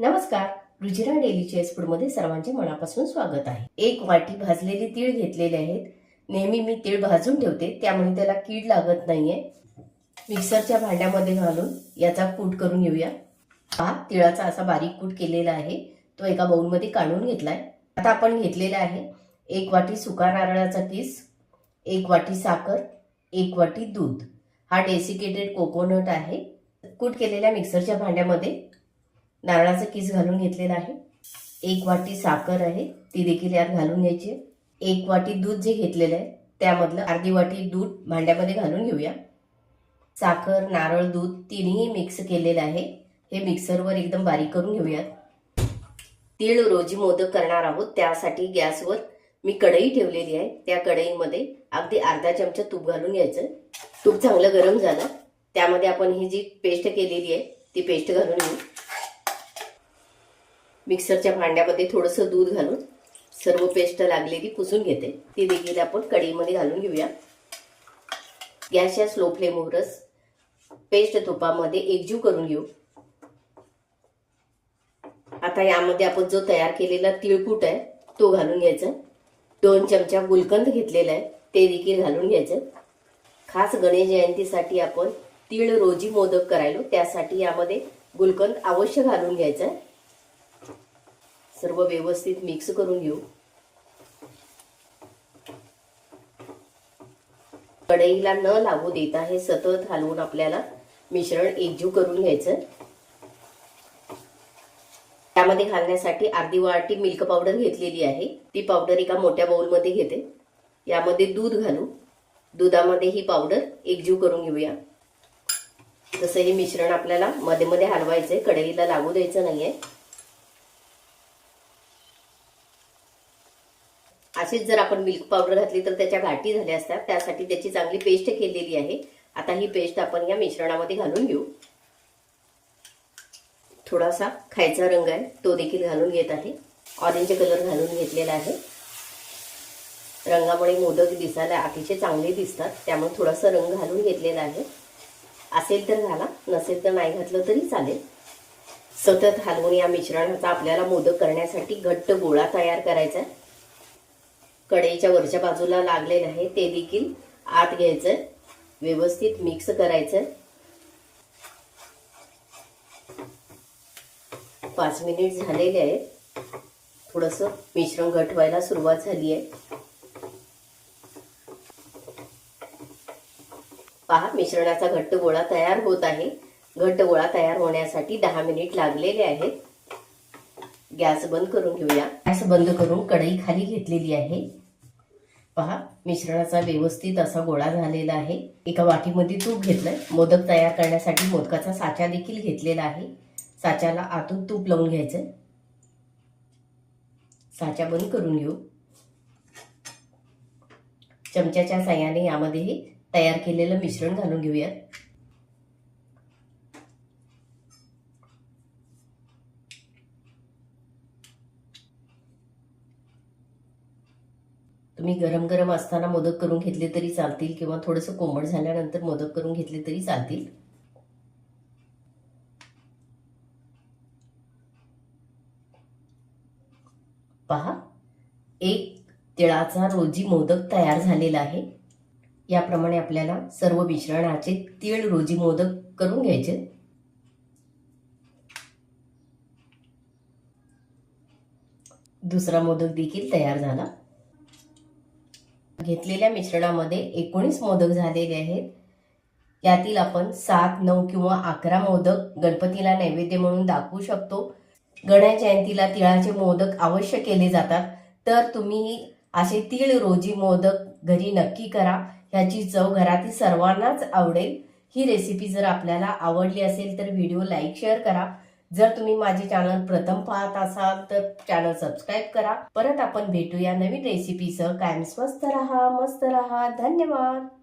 नमस्कार Rujira daily chess फूडमध्ये सर्वांचे मनापासून स्वागत आहे. एक वाटी भाजलेली तीळ घेतलेले आहेत. नेहमी मी तीळ भाजून ठेवते त्यामुळे त्याला कीड लागत नाहीये. मिक्सरच्या भांड्यामध्ये घालून याचा कूट करून घेऊया. हा तिळाचा असा बारीक कूट केलेला आहे. तो एका बाउलमध्ये काढून घेतलाय. आता आपण घेतलेला आहे एक वाटी सुका नारळाचा किस एक वाटी साखर एक वाटी दूध. हा डेसिकेटेड कोकोनट आहे. कूट केलेल्या मिक्सरच्या भांड्यामध्ये नारळाचं किस घालून घेतलेला आहे. एक वाटी साखर आहे ती देखील यात घालून घ्यायची एक वाटी दूध जे घेतलेलं आहे त्यामधलं अर्धी वाटी दूध भांड्यामध्ये घालून घेऊया. साखर नारळ दूध तिन्ही मिक्स केलेलं आहे. हे मिक्सरवर एकदम बारीक करून घेऊयात. तीळ रोजी मोदक करणार आहोत त्यासाठी गॅसवर मी कढई ठेवलेली आहे. त्या कढईमध्ये अगदी अर्धा चमचा तूप घालून घ्यायचं. तूप चांगलं गरम झालं त्यामध्ये आपण ही जी पेस्ट केलेली आहे ती पेस्ट घालून घेऊ. मिक्सरच्या भांड्यामध्ये थोडंसं दूध घालून सर्व पेस्ट लागलेली पुसून घेते. ती देखील आपण कढईमध्ये घालून घेऊया. गॅसच्या स्लो फ्लेमवरच पेस्ट तुपामध्ये एकजीव करून घेऊ. आता यामध्ये आपण जो तयार केलेला तिळकूट आहे तो घालून घ्यायचा. दोन चमचा गुलकंद घेतलेला आहे ते देखील घालून घ्यायचं. खास गणेश जयंतीसाठी आपण तीळ रोजी मोदक करायलो त्यासाठी यामध्ये गुलकंद अवश्य घालून घ्यायचा. आहे सर्व व्यवस्थित मिक्स करून घेऊ. कढईला न लागू देता हे सतत हलवून आपल्याला मिश्रण एकजीव करून घ्यायचं. त्यामध्ये घालण्यासाठी अर्धी वाटी मिल्क पावडर घेतलेली आहे. ती पावडर एका मोठ्या बाउलमध्ये घेते. यामध्ये दूध घालू. दुधामध्ये ही पावडर एकजीव करून घेऊया. जसं हे मिश्रण आपल्याला मध्ये मध्ये हलवायचंय. कढईला लागू द्यायचं नाहीये. अशीच जर आपण मिल्क पावडर घातली तर त्याच्या गाठी झाल्या असतात. त्यासाठी त्याची चांगली पेस्ट केलेली आहे. आता ही पेस्ट आपण या मिश्रणामध्ये घालून घेऊ. थोडासा खायचा रंग आहे. तो देखील घालून घेत आहे. ऑरेंज कलर घालून घेतलेला आहे. रंगामुळे मोदक दिसायला अतिशय चांगले दिसतात. त्यामुळे थोडासा रंग घालून घेतलेला आहे. असेल तर घाला. नसेल तर नाही घातलं तरी चालेल. सतत हलवून या मिश्रणाचा आपल्याला मोदक करण्यासाठी घट्ट गोळा तयार करायचा आहे. कढईच्या वरच्या बाजूला लागलेलं आहे ते देखील आत घ्यायचं व्यवस्थित मिक्स करायचं पाच मिनिट झालेले आहेत. थोडस मिश्रण घट व्हायला सुरुवात झाली आहे. पहा मिश्रणाचा घट्ट गोळा तयार होत आहे. घट्ट गोळा तयार होण्यासाठी दहा मिनिट लागलेले आहेत. गॅस बंद करून घेऊया. गॅस बंद करून कढई खाली घेतलेली आहे. पहा मिश्रणाचा व्यवस्थित असा गोळा झालेला आहे. एका वाटीमध्ये तूप घेतलंय. मोदक तयार करण्यासाठी मोदकाचा साचा देखील घेतलेला आहे. साच्याला आतून तूप लावून घ्यायचं साचा बंद करून घेऊ. चमच्याच्या साह्याने यामध्ये तयार केलेलं मिश्रण घालून घेऊयात. तुम्ही गरम गरम असताना मोदक करून घेतले तरी चालतील किंवा थोडंसं कोमट झाल्यानंतर मोदक करून घेतले तरी चालतील? पहा एक तिळाचा रोजी मोदक तयार झालेला आहे. याप्रमाणे आपल्याला सर्व मिश्रणाचे तीळ रोजी मोदक करून घ्यायचे. दुसरा मोदक देखील तयार झाला. घेतलेल्या मिश्रणामध्ये एकोणीस मोदक झालेले आहेत. यातील आपण सात नऊ किंवा अकरा मोदक गणपतीला नैवेद्य म्हणून दाखवू शकतो. गणेश जयंतीला तिळाचे मोदक अवश्य केले जातात. तर तुम्ही असे तीळ रोजी मोदक घरी नक्की करा. ह्याची चव घरातील सर्वांनाच आवडेल. ही रेसिपी जर आपल्याला आवडली असेल तर व्हिडिओ लाईक शेअर करा. जर तुम्ही माझे चॅनल प्रथम पाहत असाल तर चॅनल सबस्क्राईब करा. परत आपण भेटूया नवीन रेसिपीसह कायम स्वस्त रहा मस्त रहा. धन्यवाद.